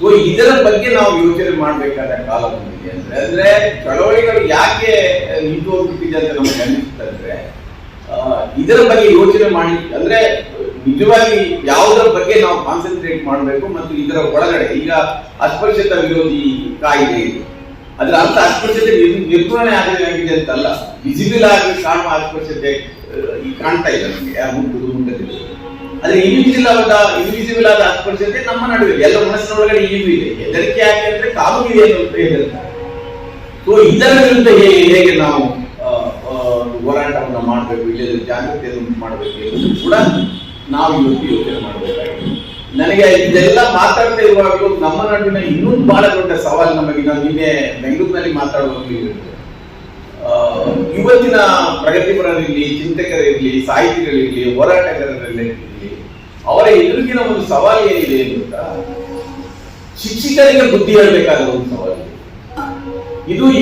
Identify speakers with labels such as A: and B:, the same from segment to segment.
A: So ಇದರ ಬಗ್ಗೆ ನಾವು ಯೋಚನೆ ಮಾಡಬೇಕಾದ ಕಾಲ ಬಂದಿದೆ ಅಂದ್ರೆ ಅಂದ್ರೆ ಚಳವಳಿಗಳು ಯಾಕೆ ನಿಂತು ಹೋಗ್ಬಿಟ್ಟಿದೆ ಅಂತ ನಮ್ಗೆ ಅನಿಸ್ತಂದ್ರೆ ಇದರ ಬಗ್ಗೆ ಯೋಚನೆ ಮಾಡಿ, ಅಂದ್ರೆ ನಿಜವಾಗಿ ಯಾವುದರ ಬಗ್ಗೆ ನಾವು ಕಾನ್ಸಂಟ್ರೇಟ್ ಮಾಡಬೇಕು ಮತ್ತು ಇದರ ಒಳಗಡೆ, ಈಗ ಅಸ್ಪೃಶ್ಯತಾ ವಿರೋಧಿ ಕಾಯಿದೆ ಇದು. ಅದರ ಅರ್ಥ ಅಸ್ಪೃಶ್ಯತೆ ನಿರ್- ನಿರ್ಮೂಲನೆ ಆಗಿದೆ ಅಂತಲ್ಲ ವಿಸಿಬಲ್ ಆಗಿ ಕಾಣುವ ಅಸ್ಪೃಶ್ಯತೆ ಈ ಕಾಣ್ತಾ ಇದೆ ನಮಗೆ ಮುಂದೆ ಮುಟ್ಟದಿಲ್ಲ ಆದ್ರೆ ಇನ್ವಿಸಿಬಲ್ ಆದ ಇನ್ವಿಸಿಬಲ್ ಆದ ಅಸ್ಪೃಶ್ಯತೆ ನಮ್ಮ ನಡುವೆ. ಎಲ್ಲ ಮನಸ್ಸಿನೊಳಗಡೆ ಈಗೂ ಇದೆ ಹೆದರಿಕೆ ಯಾಕೆ ಅಂದ್ರೆ ಕಾನೂನು ಇದೆ ಅಂತ ಹೆದರ್ತಾರೆ ಸೊ ಇದರ ವಿರುದ್ಧ ಹೇಗೆ ಹೇಗೆ ನಾವು ಹೋರಾಟವನ್ನು ಮಾಡಬೇಕು ಇಲ್ಲದ ಜಾಗೃತಿಯನ್ನು ಮಾಡಬೇಕು ಎಂಬುದು ಕೂಡ ನಾವು ಇವತ್ತು ಯೋಚನೆ ಮಾಡಬೇಕಾಗಿದೆ. ನನಗೆ ಇದೆಲ್ಲ ಮಾತಾಡ್ತಾ ಇರುವಾಗಲೂ ನಮ್ಮ ನಡುವಿನ ಇನ್ನೊಂದು ಬಹಳ ದೊಡ್ಡ ಸವಾಲು ನಮಗೆ ನಾವು ನಿನ್ನೆ ಬೆಂಗಳೂರಿನಲ್ಲಿ ಮಾತಾಡುವಾಗಲೂ ಇವತ್ತಿನ ಪ್ರಗತಿಪರರಿರಲಿ, ಚಿಂತಕರಿರಲಿ, ಸಾಹಿತಿಗಳಿರಲಿ, ಹೋರಾಟಗಾರರಿರಲಿ ಅವರ ಎದುರಿಗಿನ ಒಂದು ಸವಾಲು ಏನಿದೆ ಅಂತ ಶಿಕ್ಷಕರಿಗೆ ಬುದ್ಧಿ ಹೇಳಬೇಕಾದ ಒಂದು ಸವಾಲು ಇದೆ.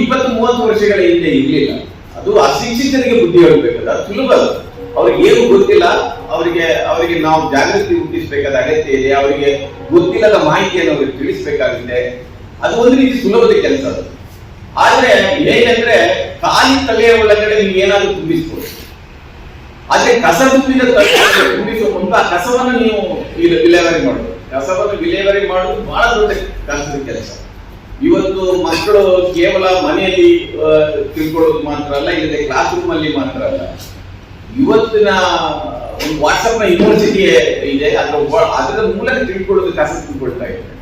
A: ಇಪ್ಪತ್ತು ಮೂವತ್ತು ವರ್ಷಗಳ ಹಿಂದೆ ಇರಲಿಲ್ಲ. ಅದು ಅಶಿಕ್ಷಿತರಿಗೆ ಬುದ್ಧಿ ಹೇಳಬೇಕಾದ ಸುಲಭ ಅವ್ರಿಗೆ ಏನು ಗೊತ್ತಿಲ್ಲ, ಅವರಿಗೆ ಅವರಿಗೆ ನಾವು ಜಾಗೃತಿ ಹುಟ್ಟಿಸಬೇಕಾದ ಅಗತ್ಯ ಇದೆ, ಅವರಿಗೆ ಗೊತ್ತಿಲ್ಲದ ಮಾಹಿತಿಯನ್ನು ಅವರಿಗೆ ತಿಳಿಸಬೇಕಾಗಿದೆ ಅದು ಒಂದು ರೀತಿ ಸುಲಭದ ಕೆಲಸ ಅದು. ಆದ್ರೆ ಹೇಗಂದ್ರೆ ಖಾಲಿ ತಲೆಯ ಒಳಗಡೆ ನೀವು ಏನಾದ್ರೂ ತುಂಬಿಸ್ಬೋದು. ಆದ್ರೆ ಕಸ ತುಂಬಿದ ತುಂಬಿಸುವ ಆ ಕಸವನ್ನು ನೀವು ವಿಲ- ವಿಲೇವಾರಿ ಮಾಡುದು. ಕಸವನ್ನು ವಿಲೇವಾರಿ ಮಾಡುವುದು ಬಹಳ ದೊಡ್ಡ ಕಷ್ಟದ ಕೆಲಸ. ಇವತ್ತು ಮಕ್ಕಳು ಕೇವಲ ಮನೆಯಲ್ಲಿ ತಿಳ್ಕೊಳ್ಳೋದು ಮಾತ್ರ ಅಲ್ಲ, ಇಲ್ಲದೆ ಕ್ಲಾಸ್ ರೂಮ್ ಅಲ್ಲಿ ಮಾತ್ರ ಅಲ್ಲ. ಇವತ್ತಿನ ಒಂದು ವಾಟ್ಸಪ್ನ ಯೂನಿವರ್ಸಿಟಿ ಇದೆ, ಅದರ ಅದರ ಮೂಲಕ ತಿಳ್ಕೊಳ್ಳೋದು ಕಸ ತಿಳ್ಕೊಳ್ತಾ ಇದ್ದಾರೆ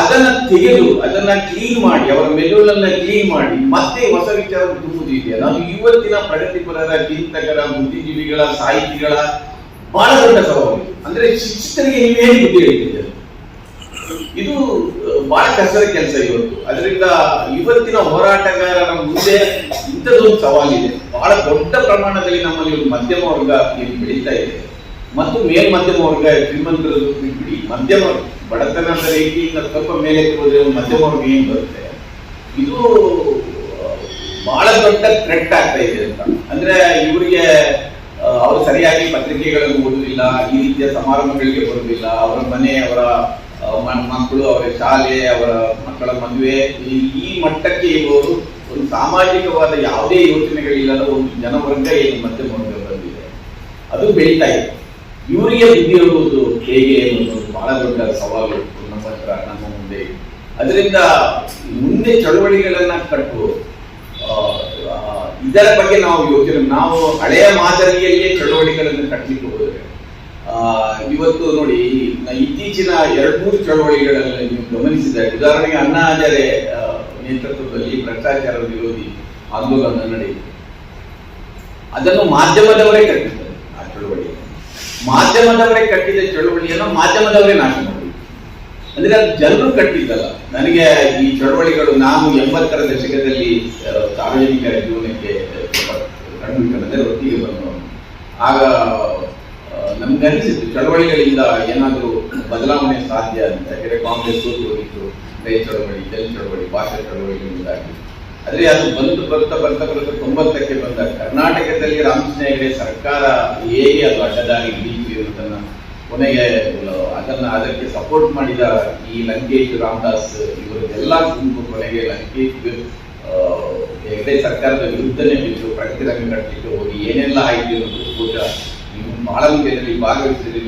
A: ಅದನ್ನ ತೆಗೆದು, ಅದನ್ನ ಕ್ಲೀನ್ ಮಾಡಿ, ಅವರ ಮೆದುಳನ್ನ ಕ್ಲೀನ್ ಮಾಡಿ, ಮತ್ತೆ ಹೊಸ ವಿಚಾರ ತುಂಬುವುದು ಇದೆಯಲ್ಲ ನಾವು ಇವತ್ತಿನ ಪ್ರಗತಿಪರರ ಚಿಂತಕರ, ಬುದ್ಧಿಜೀವಿಗಳ, ಸಾಹಿತಿಗಳ ಬಹಳ ದೊಡ್ಡ ಸವಾಲು. ಅಂದ್ರೆ ಶಿಕ್ಷಕರಿಗೆ ನೀವು ಬುದ್ಧಿ ಹೇಳ್ತಿದ್ದೀರಿ ಇದು ಬಹಳ ಕಷ್ಟದ ಕೆಲಸ ಇವತ್ತು. ಅದರಿಂದ ಇವತ್ತಿನ ಹೋರಾಟಗಾರರ ಮುಂದೆ ಇಂಥದ್ದೊಂದು ಸವಾಲಿದೆ. ಬಹಳ ದೊಡ್ಡ ಪ್ರಮಾಣದಲ್ಲಿ ನಮ್ಮಲ್ಲಿ ಒಂದು ಮಧ್ಯಮ ವರ್ಗ ಬೆಳೀತಾ ಇದೆ. ಮತ್ತು ಮೇಲ್ಮಧ್ಯಮ ವರ್ಗ ಶ್ರೀಮಂತರದ್ದು ಬಿಡಿ ಮಧ್ಯಮ ಬಡತನ ರೇಖೆಯಿಂದ ಸ್ವಲ್ಪ ಮೇಲೆ ಹೋದ್ರೆ ಮಧ್ಯಮ ವರ್ಗ ಏನ್ ಬರುತ್ತೆ? ಇದು ಬಹಳ ದೊಡ್ಡ ಥ್ರೆಟ್ ಆಗ್ತಾ ಇದೆ ಅಂತ. ಅಂದ್ರೆ ಇವರಿಗೆ ಅವರು ಸರಿಯಾಗಿ ಪತ್ರಿಕೆಗಳನ್ನು ಓದುವುದಿಲ್ಲ ಈ ರೀತಿಯ ಸಮಾರಂಭಗಳಿಗೆ ಬರುವುದಿಲ್ಲ ಅವರ ಮನೆ, ಅವರ ಮಕ್ಕಳು, ಅವರ ಶಾಲೆ, ಅವರ ಮಕ್ಕಳ ಮದುವೆ, ಈ- ಮಟ್ಟಕ್ಕೆ ಇವರು ಒಂದು ಸಾಮಾಜಿಕವಾದ ಯಾವುದೇ ಯೋಚನೆಗಳಿಲ್ಲದ ಒಂದು ಜನವರ್ಗ ಏನು ಮಧ್ಯಮ ವರ್ಗ ಬಂದಿದೆ. ಅದು ಬೆಳೀತಾ ಇದೆ. ಇವರಿಗೆ ಬುದ್ಧಿ ಇರುವುದು ಹೇಗೆ ಅನ್ನೋದು ಬಹಳ ದೊಡ್ಡ ಸವಾಲು ನಮ್ಮ ಹತ್ರ ನಮ್ಮ ಮುಂದೆ ಅದರಿಂದ ಮುಂದೆ ಚಳುವಳಿಗಳನ್ನ ಕಟ್ಟು ಇದರ ಬಗ್ಗೆ ನಾವು ಯೋಚನೆ, ನಾವು ಹಳೆಯ ಮಾದರಿಯಲ್ಲಿಯೇ ಚಳುವಳಿಗಳನ್ನು ಕಟ್ಟಲಿಕ್ಕೆ ಹೋದರೆ ಇವತ್ತು ನೋಡಿ ಇತ್ತೀಚಿನ ಎರಡು ಮೂರು ಚಳವಳಿಗಳಲ್ಲಿ ನೀವು ಗಮನಿಸಿದರೆ, ಉದಾಹರಣೆಗೆ ಅಣ್ಣಾ ಹಜಾರೆ ನೇತೃತ್ವದಲ್ಲಿ ಭ್ರಷ್ಟಾಚಾರ ವಿರೋಧಿ ಆಂದೋಲನ ನಡೆಯಿತು. ಅದನ್ನು ಮಾಧ್ಯಮದವರೇ ಕಟ್ಟಿದ್ದಾರೆ ಮಾಧ್ಯಮದವರೇ ಕಟ್ಟಿದ ಚಳುವಳಿಯನ್ನು ಮಾಧ್ಯಮದವರೇ ನಾಶ ಮಾಡಿ ಅಂದ್ರೆ ಅದು ಜನರು ಕಟ್ಟಿದ್ದಲ್ಲ. ನನಗೆ ಈ ಚಳುವಳಿಗಳು ನಾನು ಎಂಬತ್ತರ ದಶಕದಲ್ಲಿ ಸಾರ್ವಜನಿಕರ ಸಾರ್ವಜನಿಕ ಜೀವನಕ್ಕೆ ಕಂಡುಹಿಡಿದ್ರೆ ಒಟ್ಟಿಗೆ ಬಂದು ಆಗ ನಮ್ಗೆ ಅನಿಸಿತ್ತು ಚಳವಳಿಗಳಿಂದ ಏನಾದರೂ ಬದಲಾವಣೆ ಸಾಧ್ಯ ಅಂತ. ಯಾಕಂದ್ರೆ ಕಾಂಗ್ರೆಸ್ ಸೋತು ಹೋಗಿತ್ತು ರೈ ಚಳವಳಿ ಜಲ ಚಳವಳಿ, ಭಾಷಾ ಚಳವಳಿಗಳಿಂದಾಗಿ. ಆದ್ರೆ ಅದು ಬಂದು ಬರ್ತಾ ಬರ್ತಾ ಬರ್ತಾ ತೊಂಬತ್ತಕ್ಕೆ ಬಂದಾಗ ಕರ್ನಾಟಕದಲ್ಲಿ ರಾಮಕೃಷ್ಣ ಹೆಗಡೆ ಸರ್ಕಾರ ಹೇಗೆ ಅದು ಅಡ್ಡದಾಗಿ ಹಿಡಿಯಿತು ಅನ್ನೋದನ್ನ ಕೊನೆಗೆ ಅದನ್ನ ಅದಕ್ಕೆ ಸಪೋರ್ಟ್ ಮಾಡಿದ ಈ ಲಂಕೇಶ್ ರಾಮದಾಸ್ ಇವರದೆಲ್ಲ ಕೊನೆಗೆ ಲಂಕೇಶ್ ಹೆಗಡೆ ಸರ್ಕಾರದ ವಿರುದ್ಧನೇ ಬಿದ್ದು ಪ್ರಗತಿ ರಂಗ ಕಟ್ಟಲಿಕ್ಕೆ ಹೋಗಿ ಏನೆಲ್ಲ ಆಯ್ತು ಅನ್ನೋದು ಕೂಡ ನೀವು ವಿಷಯದಲ್ಲಿ ಭಾಗವಹಿಸಿದ್ರೆ